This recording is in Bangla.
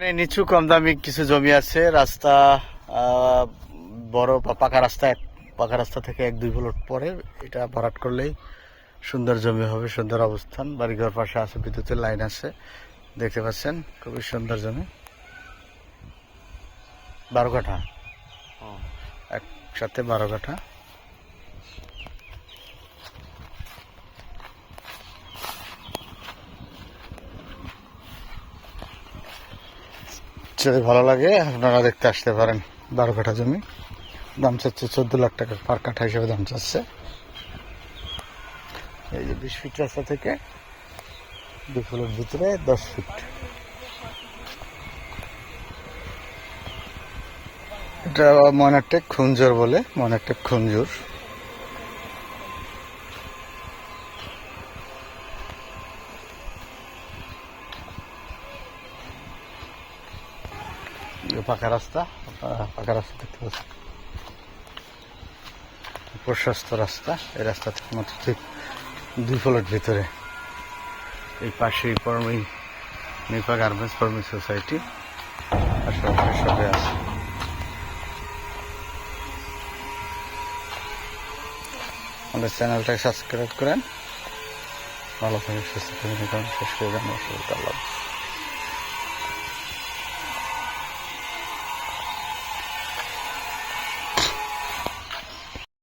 এখানে নিচু কম দামি কিছু জমি আছে। রাস্তা বড় পাকা রাস্তা এক পাকা রাস্তা থেকে এক দুই প্লট পরে। এটা ভরাট করলেই সুন্দর জমি হবে সুন্দর অবস্থান। বাড়িঘর পাশে আছে বিদ্যুতের লাইন আছে। দেখতে পাচ্ছেন খুবই সুন্দর জমি। বারো কাঠা। একসাথে বারো কাঠা। যদি ভালো লাগে, আপনারা দেখতে আসতে পারেন বারো কাঠা জমি। দাম চাচ্ছে চোদ্দ লাখ টাকা, পার কাঠা হিসেবে দাম চাচ্ছে। এই যে বিশ ফিট রাস্তা থেকে দু ফুলের ভিতরে দশ ফিট। এটা ময়নাটেক খুঞ্জুর বলে ময়নাটেক খুঞ্জুর পাকা রাস্তা পাকা রাস্তা দেখতে পাচ্ছি প্রশস্ত রাস্তা, এই রাস্তা থেকে মাত্র ঠিক দুই ফ্লোর ভিতরে। এই পাশেই পরমি নিপা গার্মেন্টস পরমি সোসাইটি। আশেপাশে সবে আছে। আমাদের চ্যানেলটাকে সাবস্ক্রাইব করেন। ভালো থাকেন, সুস্থ থাকেন শেষ করে দেন আল্লাহ।